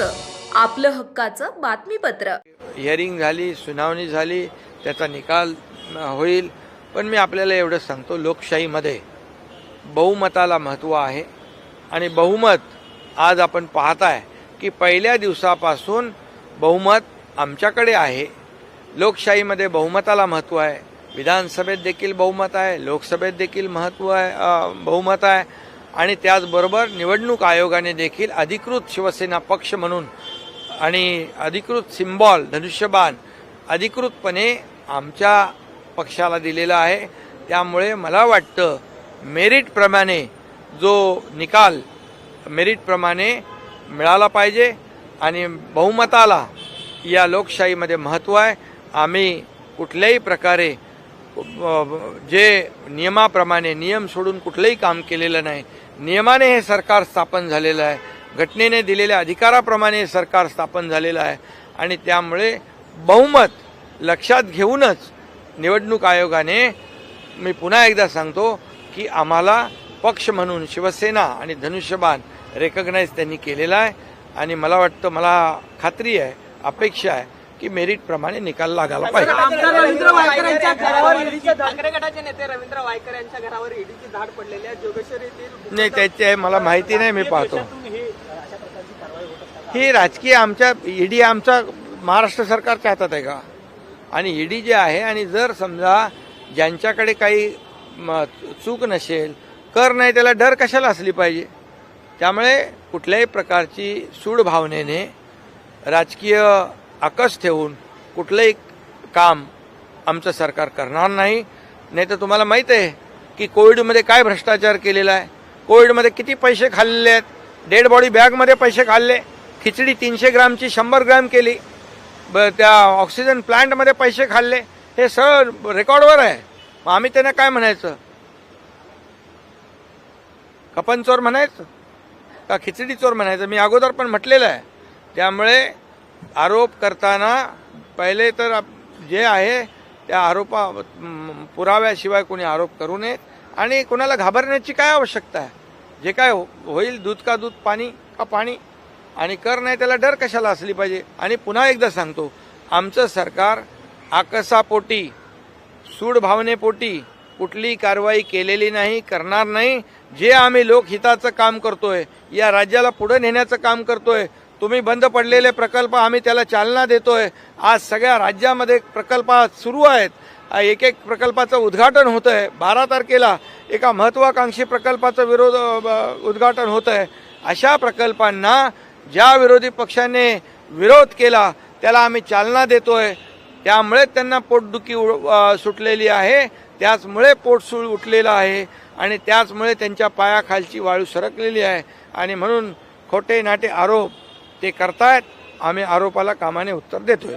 आपलं हक्काचं बातमीपत्र. हिअरिंग झाली सुनावणी झाली त्याचा निकाल होईल. पण मी आपल्याला एवढं सांगतो लोकशाहीमध्ये बहुमताला महत्त्व आहे. आणि बहुमत आज आपण पाहताय की पहिल्या दिवसापासून बहुमत आमच्याकडे आहे. लोकशाहीमध्ये बहुमताला महत्त्व आहे. विधानसभेत देखील बहुमत आहे. लोकसभेत देखील महत्त्व आहे बहुमत आहे. आणि त्याचबरोबर निवडणूक आयोगाने देखील अधिकृत शिवसेना पक्ष म्हणून आणि अधिकृत सिम्बॉल धनुष्यबाण अधिकृतपणे आमच्या पक्षाला दिलेला आहे. त्यामुळे मला वाटतं मेरिटप्रमाणे जो निकाल मेरिटप्रमाणे मिळाला पाहिजे आणि बहुमताला या लोकशाहीमध्ये महत्त्व आहे. आम्ही कुठल्याही प्रकारे जे नियमाप्रमाणे नियम सोडून कुठलंही काम केलेलं नाही. नियमाने हे सरकार स्थापन झालेलं आहे. घटनेने दिलेल्या अधिकाराप्रमाणे हे सरकार स्थापन झालेलं आहे. आणि त्यामुळे बहुमत लक्षात घेऊनच निवडणूक आयोगाने मी पुन्हा एकदा सांगतो की आम्हाला पक्ष म्हणून शिवसेना आणि धनुष्यबाण रेकग्नाईज त्यांनी केलेला आहे. आणि मला वाटतं मला खात्री आहे अपेक्षा आहे की मेरिटप्रमाणे निकाल लागायला पाहिजे. आमदार रवींद्र वायकर यांच्या घरावर ईडीची ठाकरे गटाचे नेते रवींद्र वायकर यांच्या घरावर ईडीची धाड पडलेली आहे. जोगेश्वरी येथील नाही त्याचे मला माहिती नाही मी पाहतो. ही राजकीय आमच्या ईडी आमचा महाराष्ट्र सरकारच्या हातात आहे का? आणि ईडी जे आहे आणि जर समजा ज्यांच्याकडे काही चूक नसेल कर नाही त्याला डर कशाला असली पाहिजे? त्यामुळे कुठल्याही प्रकारची सूड भावनेने राजकीय आकस ठेवून कुठलंही काम आमचं सरकार करणार नाही. नाही तर तुम्हाला माहीत आहे की कोविडमध्ये काय भ्रष्टाचार केलेला आहे. कोविडमध्ये किती पैसे खाल्लेले आहेत. डेड बॉडी बॅगमध्ये पैसे खाल्ले. खिचडी तीनशे ग्रामची शंभर ग्राम केली. ब त्या ऑक्सिजन प्लांटमध्ये पैसे खाल्ले. हे सगळं रेकॉर्डवर आहे. मग आम्ही त्यांना काय म्हणायचं? कपन चोर म्हणायचं? का खिचडी चोर म्हणायचं? मी अगोदर पण म्हटलेलं आहे. त्यामुळे आरोप करताना पहिले तर जे आहे त्या आरोपा पुराव्याशिवाय कोणी आरोप करू नये आणि कोणाला घाबरण्याची काय आवश्यकता आहे? जे काय हो- होईल दूध का दूध पाणी का पाणी? आणि कर नाही त्याला डर कशाला असली पाहिजे? आणि पुन्हा एकदा सांगतो आमचं सरकार आकसापोटी सूडभावनेपोटी कुठली कारवाई केलेली नाही करणार नाही. जे आम्ही लोकहिताचं काम करतोय या राज्याला पुढे नेण्याचं काम करतोय तुम्ही बंद पडलेले प्रकल्प आम्ही त्याला चालना देतोय. आज सगळ्या राज्यामध्ये प्रकल्प सुरू आहेत. एक एक प्रकल्पाचं उद्घाटन होतं आहे बारा तारखेला एका महत्त्वाकांक्षी प्रकल्पाचं विरोध उद्घाटन होतं आहे अशा प्रकल्पांना ज्या विरोधी पक्षाने विरोध केला त्याला आम्ही चालना देतोय. त्यामुळे त्यांना पोटदुखी उ- सुटलेली आहे. त्याचमुळे पोटसूळ उठलेलं आहे आणि त्याचमुळे त्यांच्या पायाखालची वाळू सरकलेली आहे. आणि म्हणून खोटे नाटे आरोप ते करतायत. आम्ही आरोपाला कामाने उत्तर देतोय.